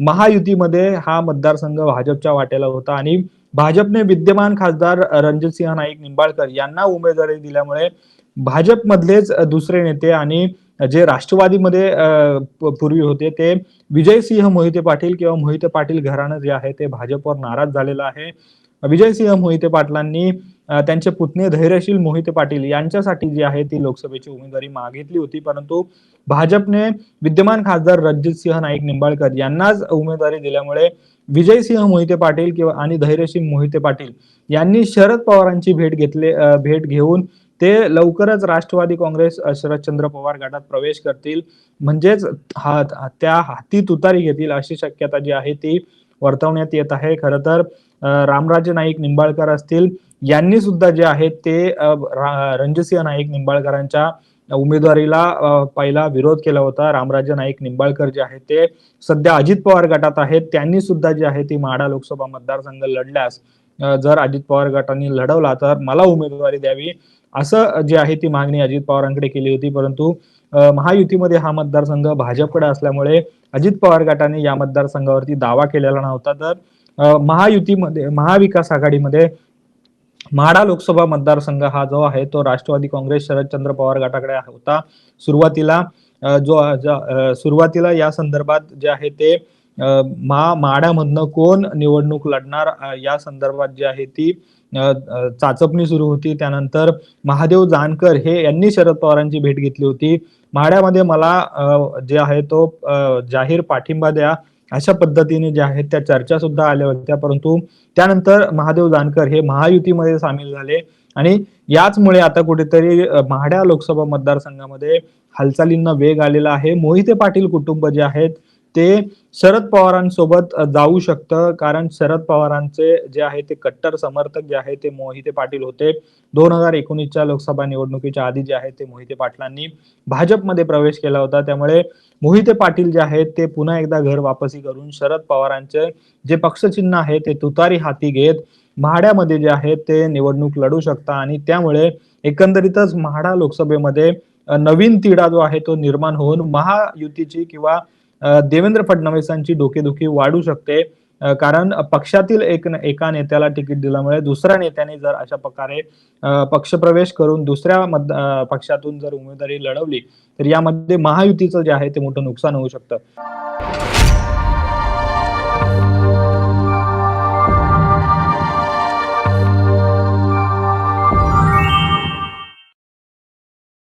महायुतीमध्ये हा मतदारसंघ भाजपच्या वाट्याला होता. आणि भाजपने विद्यमान खासदार रणजित सिंह नाईक निंबाळकर यांना उमेदवारी दिल्यामुळे भाजपमधलेच दुसरे नेते आणि जे राष्ट्रवादीमध्ये पूर्वी होते ते विजयसिंह मोहिते पाटील किंवा मोहिते पाटील घराणं जे आहे ते भाजपवर नाराज झालेलं आहे. विजयसिंह मोहिते पाटलांनी त्यांचे पुतणे धैर्यशील मोहिते पाटील यांच्यासाठी जी आहे ती लोकसभेची उमेदवारी मागितली होती. परंतु भाजपने विद्यमान खासदार रणजितसिंह नाईक निंबाळकर यांनाच उमेदवारी दिल्यामुळे विजयसिंह मोहिते पाटील किंवा आणि धैर्यसिंह मोहिते पाटील यांनी शरद पवारांची भेट घेतले भेट घेऊन ते लवकरच राष्ट्रवादी काँग्रेस शरदचंद्र पवार गटात प्रवेश करतील. म्हणजेच हा त्या हाती तुतारी घेतील अशी शक्यता जी आहे ती वर्तवण्यात येत आहे. खरं तर रामराजे नाईक निंबाळकर असतील. यांनी सुद्धा जे आहे ते रणजसिंह रणजितसिंह नाईक निंबाळकरांच्या उमेदवारीला पहिला विरोध केला होता. रामराजे नाईक निंबाळकर जे आहेत ते सध्या अजित पवार गटात आहेत. त्यांनी सुद्धा जे आहे ती माढा लोकसभा मतदारसंघ लढल्यास जर अजित पवार गटाने लढवला तर मला उमेदवारी द्यावी. असं जे आहे ती मागणी अजित पवारांकडे केली होती. परंतु महायुतीमध्ये हा मतदारसंघ भाजपकडे असल्यामुळे अजित पवार गटाने या मतदारसंघावरती दावा केलेला नव्हता. तर महायुतीमध्ये महाविकास आघाडीमध्ये म्हाडा लोकसभा मतदारसंघ हा जो आहे तो राष्ट्रवादी काँग्रेस शरदचंद्र पवार गटाकडे होता. सुरुवातीला जो सुरुवातीला या संदर्भात जे आहे ते महा मा कोण निवडणूक लढणार या संदर्भात जी आहे ती चाचपणी सुरू होती. त्यानंतर महादेव जानकर हे यांनी शरद पवारांची भेट घेतली होती. म्हाड्यामध्ये मला जे आहे तो जाहीर पाठिंबा द्या. अशा पद्धतीने जे आहेत त्या चर्चा सुद्धा आल्या होत्या. परंतु त्यानंतर महादेव जानकर हे महायुतीमध्ये सामील झाले आणि याचमुळे आता कुठेतरी महाड्या लोकसभा मतदारसंघामध्ये हालचालींना वेग आलेला आहे. मोहिते पाटील कुटुंब जे आहेत ते शरद पवारांसोबत जाऊ शकतं. कारण शरद पवारांचे जे आहे ते कट्टर समर्थक जे आहे ते मोहिते पाटील होते. दोन हजार एकोणीसच्या लोकसभा निवडणुकीच्या आधी जे आहे ते मोहिते पाटलांनी भाजपमध्ये प्रवेश केला होता. त्यामुळे मोहिते पाटील जे आहेत ते पुन्हा एकदा घर वापसी करून शरद पवारांचे जे पक्षचिन्ह आहे ते तुतारी हाती घेत म्हाड्यामध्ये जे आहे ते निवडणूक लढू शकता. आणि त्यामुळे एकंदरीतच म्हाडा लोकसभेमध्ये नवीन तिढा जो आहे तो निर्माण होऊन महायुतीची किंवा देवेंद्र फडणवीसांची डोकेदुखी वाढू शकते. कारण पक्षातील एक एका नेत्याला तिकीट दिल्यामुळे दुसऱ्या नेत्याने जर अशा प्रकारे पक्षप्रवेश करून दुसऱ्या मत पक्षातून जर उमेदवारी लढवली तर यामध्ये महायुतीचं जे आहे ते मोठं नुकसान होऊ शकतं.